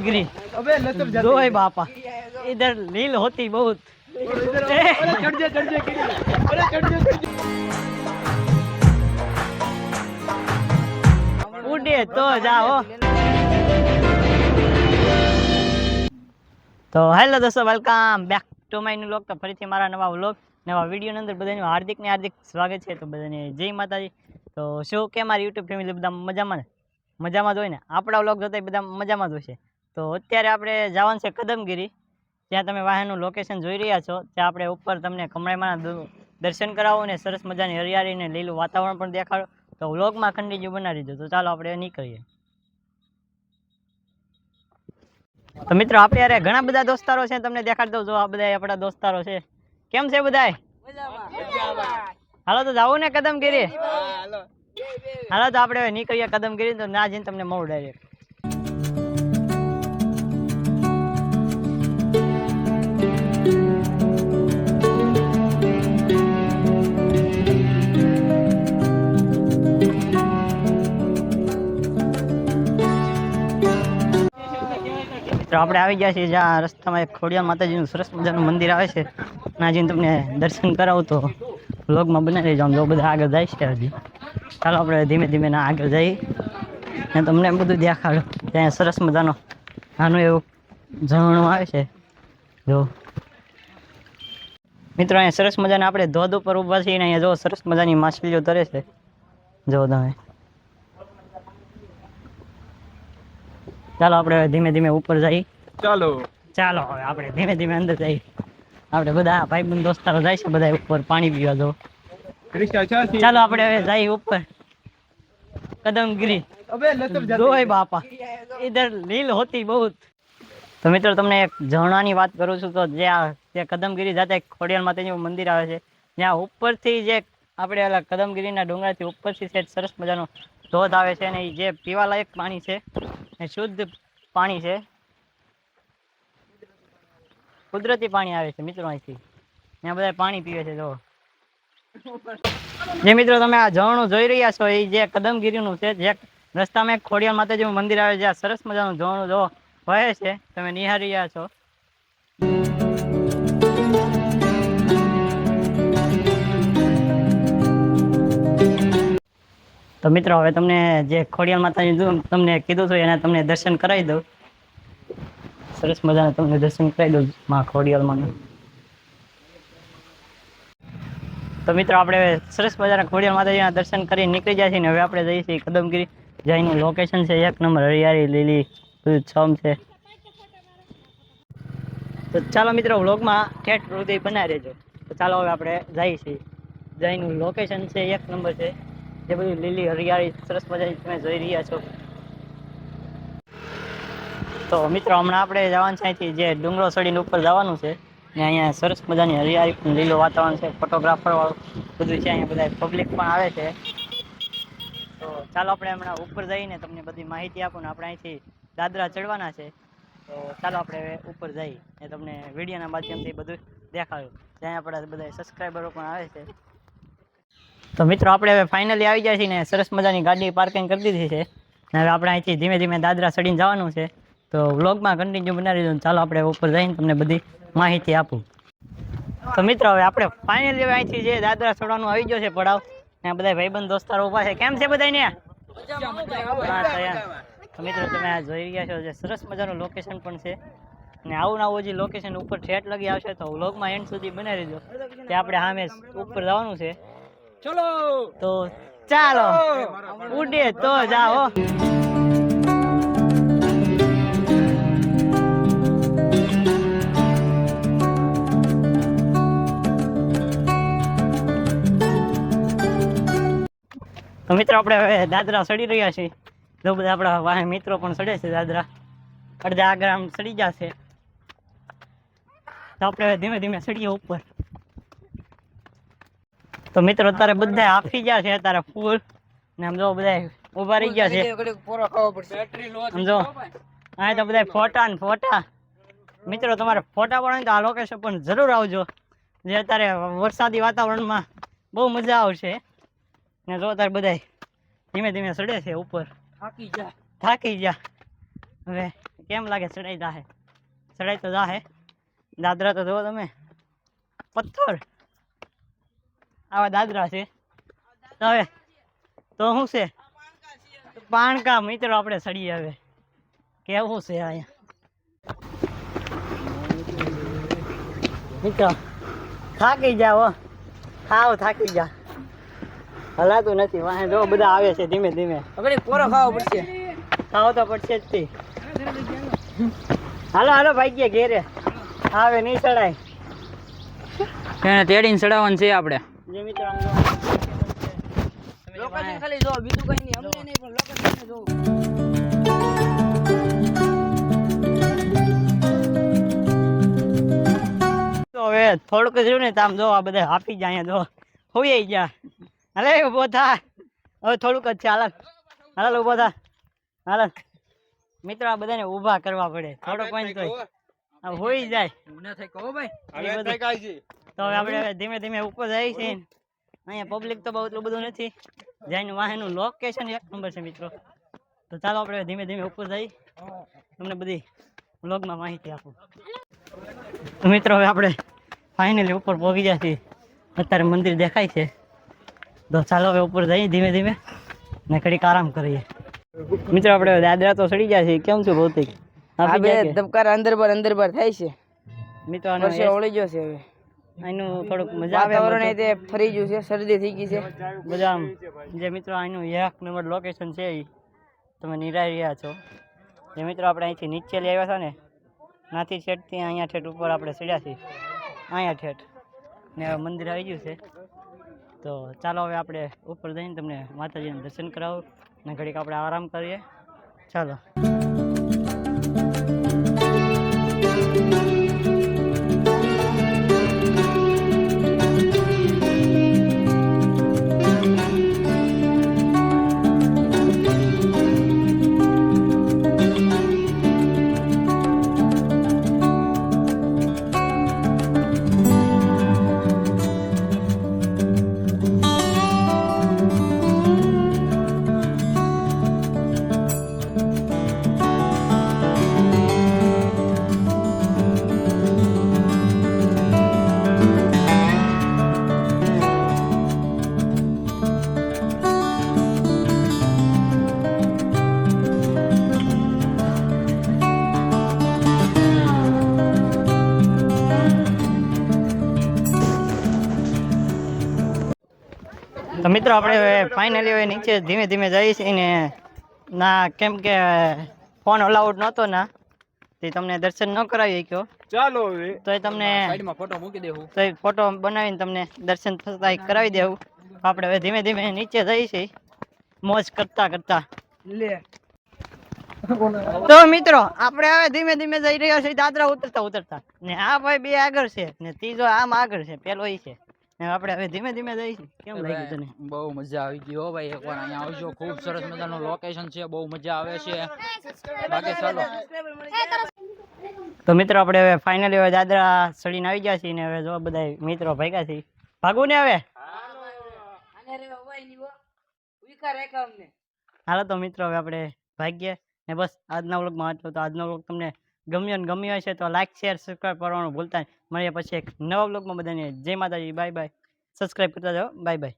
गिरी अबे लतर जाते दो है बापा इधर लील होती बहुत अरे चढ़ जा चढ़ जा गिरी। अरे चढ़ जा चढ़ जा ઉડે તો જાઓ તો હેલો દોસ્તો welcome back to my new vlog તો ફરીથી મારા નવા વ્લોગ નવા વિડીયોની અંદર બધાનું હાર્દિક ને હાર્દિક સ્વાગત છે તો બધાને જય માતાજી તો શું કે મારી યુટ્યુબ ફેમિલી બધા મજામાં ને મજામાં જ હોય ને આપણા વ્લોગ જોતા બધા મજામાં જ હોય છે તો અત્યારે આપણે જવાનું છે કદમગીરી. ત્યાં તમે વાહનનું લોકેશન જોઈ રહ્યા છો ત્યાં આપણે ઉપર તમને કમળાઈમાં દર્શન કરાવો અને સરસ મજાની હરિયાળી અને લીલું વાતાવરણ પણ દેખાડો. તો વ્લોગમાં કન્ટિન્યુ બનાવી દો તો ચાલો આપણે નીકળીએ. તો મિત્રો આપણે યારે ઘણા બધા દોસ્તારો છે તમને દેખાડ દઉં. જો આ બધા આપણા દોસ્તારો છે. કેમ છે બધા હાલો તો જાવું ને કદમગીરી? હાલો. તો આપણે નીકળીએ કદમગીરી. તો ના જઈને તમને મળું ડાયરેક્ટ તો આપણે આવી ગયા છીએ જ્યાં રસ્તામાં એક ખોડિયાર માતાજીનું સરસ મજાનું મંદિર આવે છે. ના જઈને તમને દર્શન કરાવું તો વ્લોગમાં બનાવી આમ જો બધા આગળ જાય છે હજી. ચાલો આપણે ધીમે ધીમે ના આગળ જઈએ. ને તમને બધું દેખાડો. ત્યાં સરસ મજાનો નાનું એવું ઝરણું આવે છે. જો. મિત્રો, અહીંયા સરસ મજાના આપણે ધોધ ઉપર ઊભા છીએ ને અહીંયા જો સરસ મજાની માછલીઓ તરે છે. જો તમે. ચાલો આપણે ધીમે ધીમે ઉપર જઈએ. ચાલો. ચાલો હવે આપણે ધીમે ધીમે અંદર જઈએ. આપણે બધા ભાઈ બંધ દોસ્તારો જાય છે બધા ઉપર પાણી પીવા જો. ચાલો આપણે હવે જઈએ ઉપર. કદમગીરી. જોય બાપા. ઇધર લીલ હોતી બહુ તો મિત્રો તમને એક ઝરણાની વાત કરું છું તો જે આ જે કદમગીરી જાતે ખોડિયાલ માતાજીનું મંદિર આવે છે. જ્યાં ઉપરથી જે આપણે ઓલા કદમગીરીના ડુંગરાથી ઉપરથી સેટ સરસ મજાનો ધોધ આવે છે અને જે પીવાલાયક પાણી છે, એ શુદ્ધ પાણી છે. કુદરતી પાણી આવે છે મિત્રો અહીંથી. ત્યાં બધા પાણી પીવે છે જો જે મિત્રો તમે આ ઝરણું જોઈ રહ્યા છો એ જે કદમગીરીનું છે, જે રસ્તામાં એક ખોડિયાર માતાજીનું મંદિર આવે છે. આ સરસ મજાનું ઝરણું જો વહે છે. તમે નિહાળી રહ્યા છો. તો મિત્રો, હવે તમને જે ખોડિયાર માતાજી તમને કીધું હતું એના તમને દર્શન કરાવી દઉં. સરસ મજાના તમને દર્શન કરાવી દઉં માં ખોડિયારમાં તો મિત્રો, આપણે સરસ મજાના ખોડિયાર માતાજીના દર્શન કરી નીકળી જાય છે ને હવે આપણે જઈએ છીએ કદમગીરી. જઈનું લોકેશન છે, એક નંબર, હરિયાળી, લીલી, બધું છમ છે. તો ચાલો મિત્રો, વ્લોગમાં ઠેઠ હૃદય બનાવી રહેજો તો ચાલો હવે આપણે જઈએ છીએ. જઈનું લોકેશન છે, એક નંબર છે. જે બધી લીલી હરિયાળી સરસ મજાની તમે જોઈ રહ્યા છો. તો મિત્રો, હમણાં આપણે જવાનું છે અહીંથી જે ડુંગરો સડીને ઉપર જવાનું છે, ને અહીંયા સરસ મજાની હરિયાળી પણ લીલું વાતાવરણ છે ફોટોગ્રાફર વાળું બધું છે, અહીંયા બધા પબ્લિક પણ આવે છે. તો ચાલો આપણે હમણાં ઉપર જઈને તમને બધી માહિતી આપું ને આપણે અહીંથી દાદરા ચડવાના છે. તો ચાલો આપણે ઉપર જઈએ ને તમને વિડીયોના માધ્યમથી બધું દેખાડ્યું ત્યાં આપણા બધા સબસ્ક્રાઈબરો પણ આવે છે. તો મિત્રો, આપણે હવે ફાઇનલી આવી ગયા છીએ ને, સરસ મજાની ગાડી પાર્કિંગ કરી દીધી છે. હવે આપણે અહીંથી ધીમે ધીમે દાદરા ચડીને જવાનું છે. તો વ્લોગમાં કન્ટિન્યુ બનાવી દીધું ચાલો આપણે ઉપર જઈને તમને બધી માહિતી આપું. તો મિત્રો, હવે આપણે ફાઇનલી હવે અહીંથી જે દાદરા ચડવાનું આવી ગયો છે પડાવ ને બધા ભાઈબંધ દોસ્તારો ઊભા છે. કેમ છે બધાને તો મિત્રો, તમે આ જોઈ રહ્યા છો જે સરસ મજાનું લોકેશન પણ છે. ને આવું આવું જે લોકેશન ઉપર ઠેઠ લગી આવશે તો વ્લોગમાં એન્ડ સુધી બનાવી દીધો તે આપણે સામે ઉપર જવાનું છે. चलो તો ચાલો ઉડે તો જાઓ. તો મિત્રો આપણે હવે દાદરા સડી રહ્યા છીએ. જો બધા આપણા વાહે મિત્રો પણ સડે છે દાદરા. અડધા આગળ સડી જશે તો આપણે હવે ધીમે ધીમે સડીએ ઉપર. તો મિત્રો અત્યારે બધા આપી ગયા છે અત્યારે ફૂલ ને આમ જો બધા ઊભા રહી ગયા છે. સમજો હા તો બધા ફોટા ને ફોટા. મિત્રો તમારે ફોટા પાડો તો આ લોકેશન પણ જરૂર આવજો. જે અત્યારે વરસાદી વાતાવરણમાં બહુ મજા આવશે. ને જો અત્યારે બધા ધીમે ધીમે ચડે છે ઉપર. થાકી જા થાકી ગયા. હવે કેમ લાગે ચડાઈ જાહે? ચડાઈ તો જાહે. દાદરા તો જુઓ તમે. પથ્થર. આવા દાદરા છે. હવે તો શું છે? પાણકા મિત્રો આપણે સડી આવે કેવું છે અહીંયા? મિત્રો થાકી જાઓ. ખાવ થાકી જા. હલાતું નથી. વાહે જો બધા આવે છે ધીમે ધીમે. હવે કોરો ખાવો પડશે. ખાવ તો પડશે જ તે. હાલો હાલો ભાઈ ગયા ઘેરે. આવે નહીં ચડાય એને તેડીને ચડાવવાનું છે આપણે. જે મિત્રો લોકેશન ખાલી જો બીજું કઈ નહીં અમને નહીં પણ લોકેશન જો હવે થોડુંક રહ્યું ને તામ આમ જો આ બધા આપી જાય જો હોઈ ગયા. હાલે ઊભો થા. હવે થોડુંક જ છે હાલ. હાલ ઊભો થા. હાલ. મિત્રો આ બધાને ઊભા કરવા પડે. થોડોક કોઈ તો આ હોઈ જાય. કહો ભાઈ. તો હવે આપણે હવે ધીમે ધીમે ઉપર જઈએ છીએ. અહીંયા પબ્લિક તો બહુ એટલું બધું નથી. જઈને વાહનનું લોકેશન એક નંબર છે મિત્રો. તો ચાલો આપણે ધીમે ધીમે ઉપર જઈ તમને બધી વ્લોગમાં માહિતી આપું. તો મિત્રો હવે આપણે ફાઇનલી ઉપર પહોંચી ગયા છીએ. અત્યારે મંદિર દેખાય છે. તો ચાલો હવે ઉપર જઈએ ધીમે ધીમે ને ઘડીક આરામ કરીએ. મિત્રો આપણે દાદરા તો સડી ગયા છીએ. કેમ છું ભૌતિક? આ બે ગયા ધબકાર અંદર પર અંદર પર થાય છે. મિત્રો વર્ષે ઓળી ગયો છે હવે. એનું થોડુંક મજા આવે વાતાવરણ તે ફરી ગયું છે શરદી થઈ ગઈ છે. બધા જે મિત્રો અહીંનું એક નંબર લોકેશન છે એ તમે નિરાઈ રહ્યા છો. જે મિત્રો આપણે અહીંથી નીચે લઈ આવ્યા હતા ને નાથી છેટથી અહીંયા ઠેઠ ઉપર આપણે ચડ્યા છીએ. અહીંયા ઠેઠ. ને હવે મંદિર આવી ગયું છે. તો ચાલો હવે આપણે ઉપર જઈને તમને માતાજીના દર્શન કરાવો ને ઘડીક આપણે આરામ કરીએ. ચાલો. મિત્રો આપણે ફાઇનલી હવે નીચે ધીમે ધીમે જઈશ ને ના કેમ કે ફોન અલાઉડ નહોતો ના. તે તમને દર્શન ન કરાવી શક્યો ચાલો હવે. તો એ તમને સાઈડમાં ફોટો મૂકી દેવું. તો એ ફોટો બનાવીને તમને દર્શન થતા કરાવી દેવું. આપણે હવે ધીમે ધીમે નીચે જઈશ મોજ કરતા કરતા. લે. તો મિત્રો આપણે હવે ધીમે ધીમે જઈ રહ્યા છીએ દાદરા ઉતરતા ઉતરતા. ને આ ભાઈ બે આગળ છે ને ત્રીજો આમ આગળ છે પેલો ઈ છે. આપણે હવે ધીમે ધીમે જઈશું. કેમ લાગ્યું તને? બહુ મજા આવી ગઈ હો ભાઈ. એકવાર અહીંયા આવજો. ખૂબ સરસ મજાનું લોકેશન છે. બહુ મજા આવે છે. બાકી ચાલો. તો મિત્રો આપણે હવે ફાઇનલી હવે દાદરા સડીને આવી ગયા છીએ ને હવે જો બધા મિત્રો ભાગ્યા છે ભાગવું ને હવે. હાલો તો મિત્રો હવે આપણે ભાગીએ. ને બસ આજના વ્લોગમાં આટલું તો. આજનો વ્લોગ તમને ગમ્યો ને ગમ્યો હશે તો લાઈક શેર સબસ્ક્રાઈબ કરવાનું ભૂલતા નહીં. મળીએ પછી એક નવા બ્લોગમાં બધાને. જય માતાજી. બાય બાય સબસ્ક્રાઈબ કરતા જાઓ. Bye bye